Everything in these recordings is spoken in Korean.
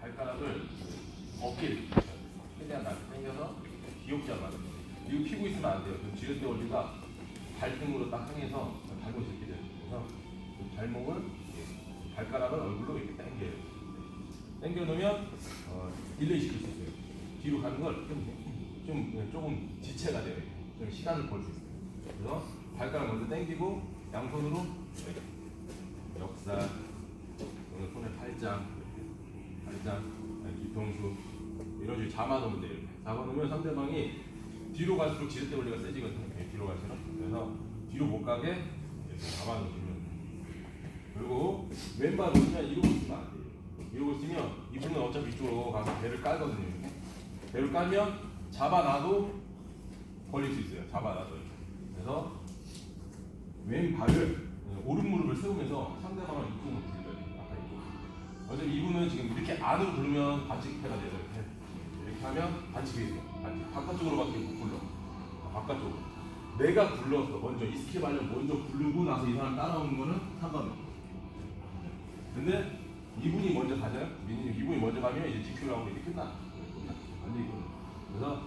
발가락을 어깨를 최대한 낮게 당겨서 기억지 않아. 이거 피고 있으면 안 돼요. 그럼 지렛대 원리가 발등으로 딱 향해서 발목을 이렇게 돼요. 그래서 그 발목을 발가락을 얼굴로 이렇게 당겨요. 당겨 놓으면 어, 딜레이 시킬 수 있어요. 뒤로 가는 걸 좀, 좀 조금 지체가 돼요. 좀 시간을 벌 수 있어요. 그래서 발가락 먼저 당기고 양손으로 역사 오늘 손에 팔짱 아니, 뒤통수 이런 식으로 잡아놓으면 돼요. 이렇게. 잡아놓으면 상대방이 뒤로 갈수록 지렛대 원리가 세지거든요. 뒤로 갈수록 그래서 뒤로 못 가게 이렇게 잡아놓으시면 돼요. 그리고 왼발 오시면 이러고 있으면 안 돼요. 이러고 있으면 이분은 어차피 이쪽으로 가서 배를 깔거든요. 이렇게. 배를 깔면 잡아놔도 걸릴 수 있어요. 잡아놔도 이렇게. 그래서 왼발을 오른 무릎을 세우면서 상대방을 이쪽으로. 어차피 이분은 지금 이렇게 안으로 굴면 반칙패가 돼요. 이렇게. 이렇게 하면 반칙이 돼요. 반칙. 바깥쪽으로밖에 못 굴러. 아, 바깥쪽으로. 내가 굴러서 먼저 이 스킵 하려면 먼저 굴르고 나서 이 사람 따라오는 거는 상관없어. 근데 이분이 먼저 가잖아요. 민님 이분이 먼저 가면 이제 지큐라고 이제 끝나. 완전 이분. 그래서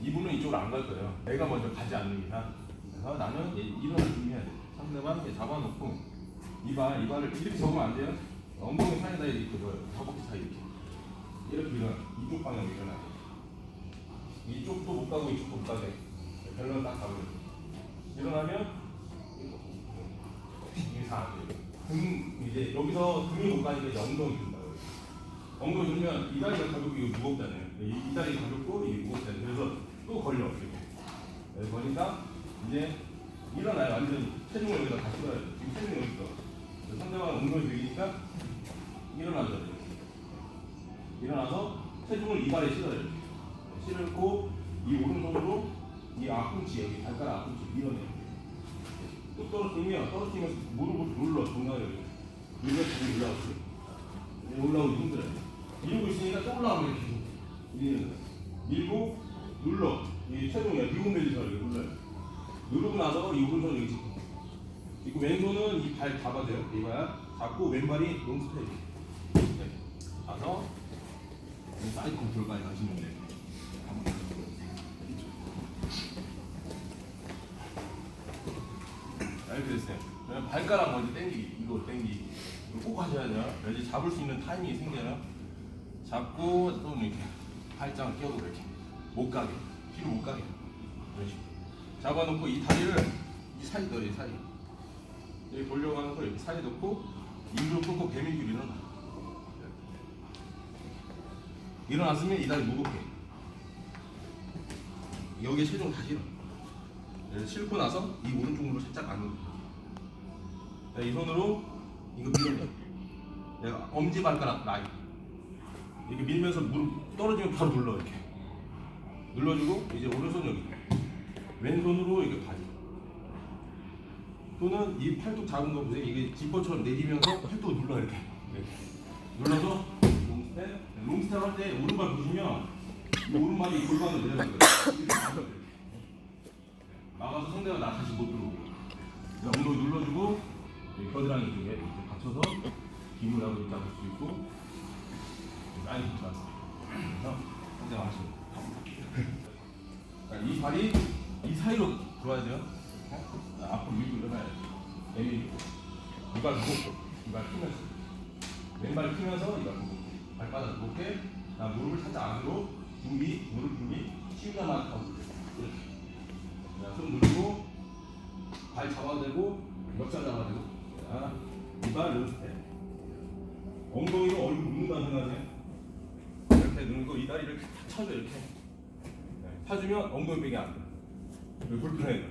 이분은 이쪽으로 안 갈 거예요. 내가 먼저 가지 않는 이상. 그래서 나는 일어날 준비해야 돼. 상대방 잡아놓고 이발 이발을 이렇게 접으면 안 돼요. 엉덩이 사이에다 이렇게 넣어요. 허벅지 사이 이렇게. 이렇게 일어나. 이쪽 방향으로 일어나. 이쪽도 못 가고 이쪽도 못 가게. 밸런스 딱 잡으면. 일어나면 돼요. 등 이제 여기서 등이 못 가니까 엉덩이 든다. 엉덩이 들면 이 다리가 가볍고 이거 무겁잖아요. 이, 이 다리 가볍고 이게 무겁잖아요. 그래서 또 걸려 이렇게. 네, 그러니까 이제 일어나요. 완전 체중을 여기다 다 실어요. 지금 체중이 여기 있어. 상대방 엉덩이 들기니까 일어나죠. 일어나서 체중을 이 발에 실어요. 실고 이 오른손으로 이 앞꿈치 여기 발가락 앞꿈치 밀어내요. 또 떨어뜨리면 떨어뜨리면서 무릎을 눌러 중간에 이렇게 이렇게 올라오고 올라오기 힘들어요. 밀고 있으니까 또 올라오면 거예요. 밀고 눌러 이 체중이야 이렇게 눌러요. 누르고 나서 이 오른손 여기 짚고 왼손은 이 발 잡아줘요. 이거야 잡고 왼발이 이렇게 가서 이 사이드 컨트롤까지 가시면 돼요. 그러면 발가락 먼저 당기기, 이거 당기기. 이거 꼭 하셔야 돼요. 그래야지 잡을 수 있는 타이밍이 생겨요. 잡고 또 이렇게 팔짱을 끼워도 이렇게 못 가게, 뒤로 못 가게. 이런 식으로. 잡아놓고 이 다리를 이 사이 넣어요, 이 사이. 여기 하는 거 이렇게 사이 넣고 인두를 꿇고 배밀기로 일어나. 일어났으면 이 다리 무겁게. 여기에 체중 다시 일어나. 네, 싣고 나서 이 오른쪽 무릎 살짝 안으로. 네, 이 손으로 이거 밀어내. 내가 엄지발가락 라인. 이렇게 밀면서 무릎 떨어지면 바로 눌러 이렇게. 눌러주고 이제 오른손 여기. 왼손으로 이렇게 바지. 또는 이 팔뚝 잡은 거 보세요. 이게 지퍼처럼 내리면서 팔뚝을 눌러 이렇게 이렇게. 눌러서 롱스텝 롱스텝 할 때 오른발 보시면 이 오른발이 골반을 이렇게 막아요, 이렇게. 막아서 상대가 나 다시 못 들어오고 엉덩이 눌러주고 이 겨드랑이 쪽에 이렇게 받쳐서 기물 하고 있다 볼수 있고 라인 좋았어 그래서 상대가 하시고 자, 이 발이 이 사이로 들어와야 돼요. 어? 자, 앞으로 밀고 일어나야 돼 내밀고 이발 무겁고 이발 피면서. 왼발 피면서 이발 무겁고 발바닥 무겁게 나 무릎을 살짝 안으로 준비 무릎 준비 시우나만 하고 자, 손 누르고 발 잡아대고 역살 잡아대고. 자, 이발 롱스텝 엉덩이로 얼굴 눕는다는 생각하세요. 이렇게 누르고 이 다리를 탁 쳐줘 이렇게. 네, 펴주면 엉덩이 빼기 안돼. 불편해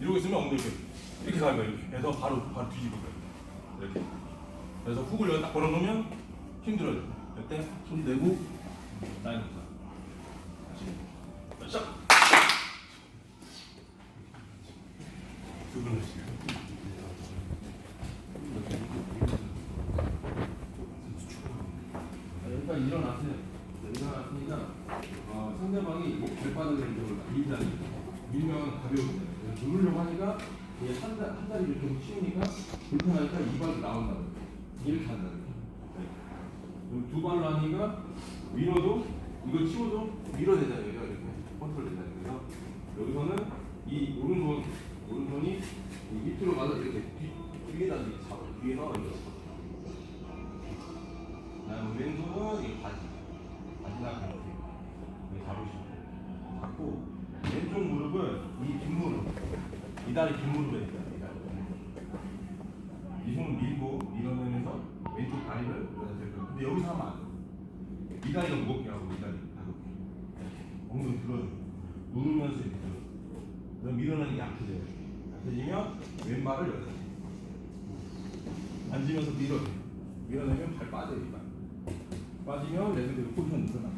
이러고 있으면 엉덩이 빼기. 이렇게 가는 거예요 이렇게. 해서 바로 바로 뒤집을 거예요. 이렇게. 그래서 훅을 여기 딱 걸어놓으면 힘들어요 이때 손 대고 라인 다시 두 일단 일어나세요. 일어났으니까 어, 상대방이 목 발바닥을 이쪽을 밀잖아요. 밀면 가벼운데 누르려고 하니까 이게 한, 다, 한 다리를 좀 치우니까 불편하니까 이발이 나온다고 이렇게. 그럼 두두 발로 하니까 밀어도 이걸 치워도 밀어내잖아요. 이렇게 컨트롤 되잖아요. 그래서 여기서는 이 오른손 하면 안 돼. 이 다리가 무겁게 하고 이 다리 가볍게 엉덩이 들어줘 누르면서 이렇게 들어. 그럼 밀어내는 게 약해져요. 약해지면 왼발을 대고 앉으면서 밀어줘 밀어내면 발 빠져요 이발. 빠지면 레그대로 포지션 늘어나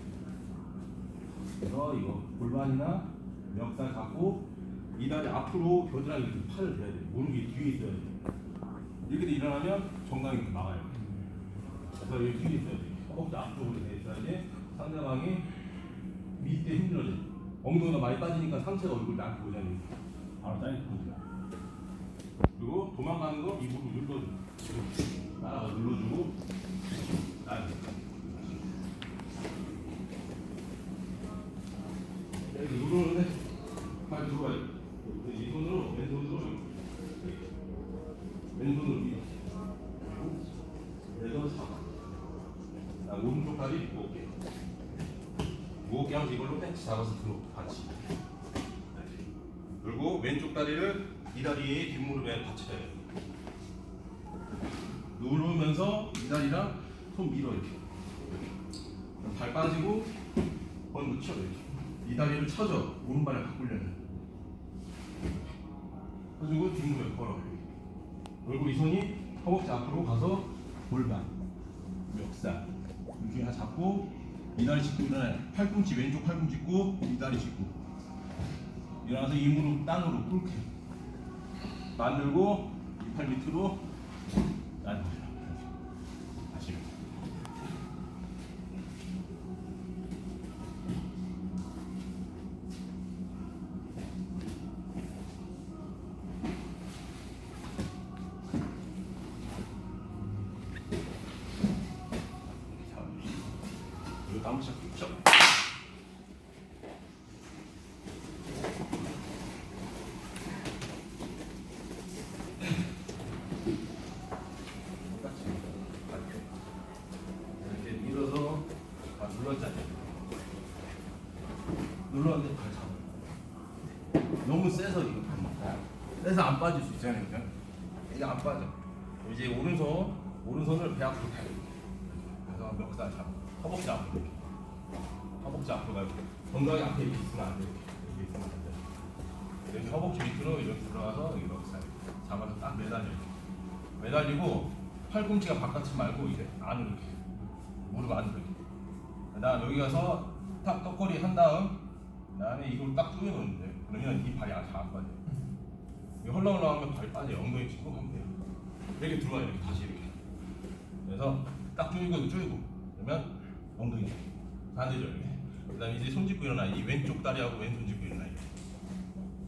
그래서 이거 골반이나 멱살 잡고 이 다리 앞으로 겨드랑이 이렇게 팔을 대야 돼 무릎이 뒤에 있어야 돼 이렇게 돼 일어나면 정강이 막아요. 그래서 여기 뒤에 있어야 돼. 허벅지 앞쪽으로 돼 있어야지 상대방이 밑에 힘들어져. 엉덩이가 많이 빠지니까 상체가 얼굴 나한테 오잖아요. 바로 포즈야. 그리고 도망가는 거이 무릎 눌러줘. 따라가 눌러주고 그리고 왼쪽 다리를 이 다리의 뒷무릎에 받쳐야 돼. 누르면서 이 다리랑 손 밀어 이렇게. 발 빠지고 번도 쳐 이렇게. 이 다리를 쳐줘 오른발에 바꾸려면. 그리고 뒷무릎에 걸어. 그리고 이 손이 허벅지 앞으로 가서 골반, 멱살 이렇게 잡고 이 다리 짚고. 팔꿈치 왼쪽 팔꿈치 짚고 이 다리 짚고 일어나서 이 무릎 땅으로 꿇게. 만들고 이팔 밑으로 난다시 이거 다음 시작 시작 똑같이 이렇게 이렇게 밀어서 아 눌렀잖아요 눌렀는데 발 잡아 너무 세서 이거 세서 안 빠질 수 있잖아요 그죠? 이게 안 빠져 이제 오른손 오른손을 배 앞으로 대고 그래서 멱살 잡아 허벅지 앞으로 이렇게 허벅지 앞으로 가고 건강이 앞에 있으면 안 돼. 이렇게 있으면 안 돼. 이렇게 허벅지 밑으로 이렇게 들어가서 이렇게 살 잡아서 딱 매달려. 매달리고 팔꿈치가 바깥이 말고 이제 안으로 이렇게 무릎 안으로 이렇게. 그다음 여기 가서 탁 떡거리 한 다음 그다음에 이걸 딱 조여놓으면 돼. 그러면 이 발이 아직 안 빠져. 이 헐렁헐렁하면 발이 빠져. 엉덩이 짚고 가면 돼요. 이렇게 들어와 이렇게 다시 이렇게. 그래서 딱 조이고 조이고 그러면 엉덩이 반대죠 이렇게. 그다음에 이제 손 짚고 일어나 이 왼쪽 다리하고 왼손 짚고 일어나.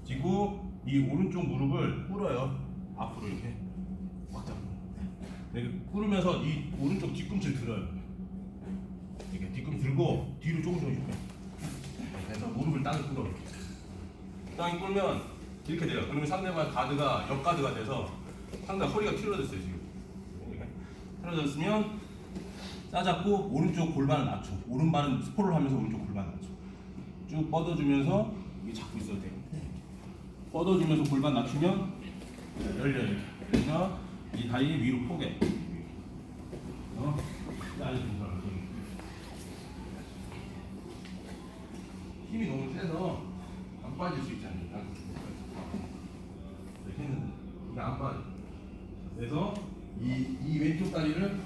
짚고 이 오른쪽 무릎을 꿇어요 앞으로 이렇게 꽉 잡고 이렇게 꿇으면서 이 오른쪽 뒤꿈치를 들어요 이렇게 뒤꿈치 들고 뒤로 조금 조금 이렇게 그래서 무릎을 땅에 꿇어 땅에 꿇으면 이렇게 돼요 그러면 상대방 가드가 옆가드가 돼서 상대 허리가 틀어졌어요 지금 이렇게 틀어졌으면 싸잡고 오른쪽 골반을 낮춰. 오른발은 스포를 하면서 오른쪽 골반 낮춰. 쭉 뻗어주면서 이게 잡고 있어도 돼. 뻗어주면서 골반 낮추면 열려 이렇게. 그래서 이 다리 위로 포개. 어? 다리 중간 힘이 너무 세서 안 빠질 수 있잖아요. 이렇게 했는데 이게 안 빠져. 그래서 이, 이 왼쪽 다리를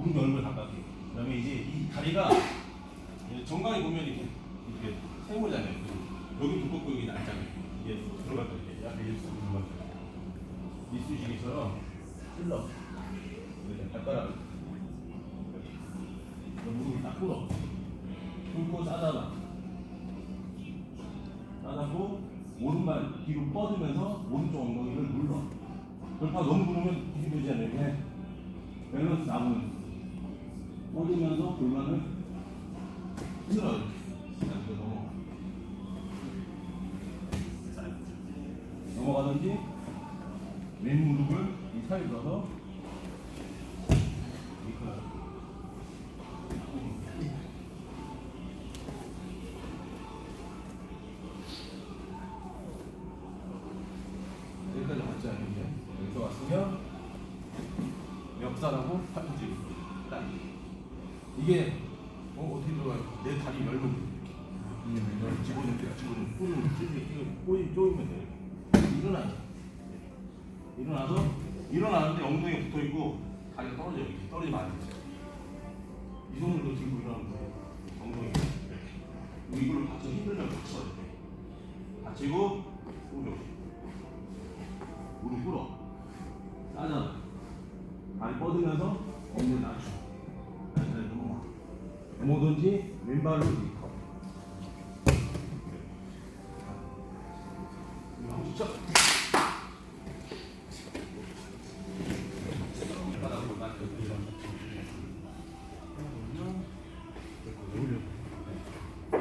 들어 무릎 얼굴 가깝게. 그다음에 이제 이 다리가 정강이 보면 이렇게 이렇게 세모잖아요. 그 여기 두껍고 여기 낮잖아요. 이게 들어갈 때 이렇게 약간 들어갈 때 이쑤시개처럼 흘러. 이렇게 발가락 무릎을 딱 꿇어. 꿇고 싸다가 싸다고 오른발 뒤로 뻗으면서 오른쪽 엉덩이를 눌러. 그렇다고 너무 누르면 뒤집어지잖아요. 밸런스 나오면 On est maintenant pour la 9. 집어넣을 때가 집어넣으면 뿌리면 찌르게 꼬리 쪼이면 돼 일어나 일어나서 일어나는데 엉덩이 붙어 있고 다리가 떨어져 이렇게 떨어지면 안 돼. 이 손으로 들고 일어나면 돼. 엉덩이 이렇게. 이걸로 받쳐 힘들면 받쳐 이렇게. 받치고 무릎 무릎 꿇어. 싸잖아 다리 뻗으면서 엉덩이 넘어가 뭐든지 왼발로 이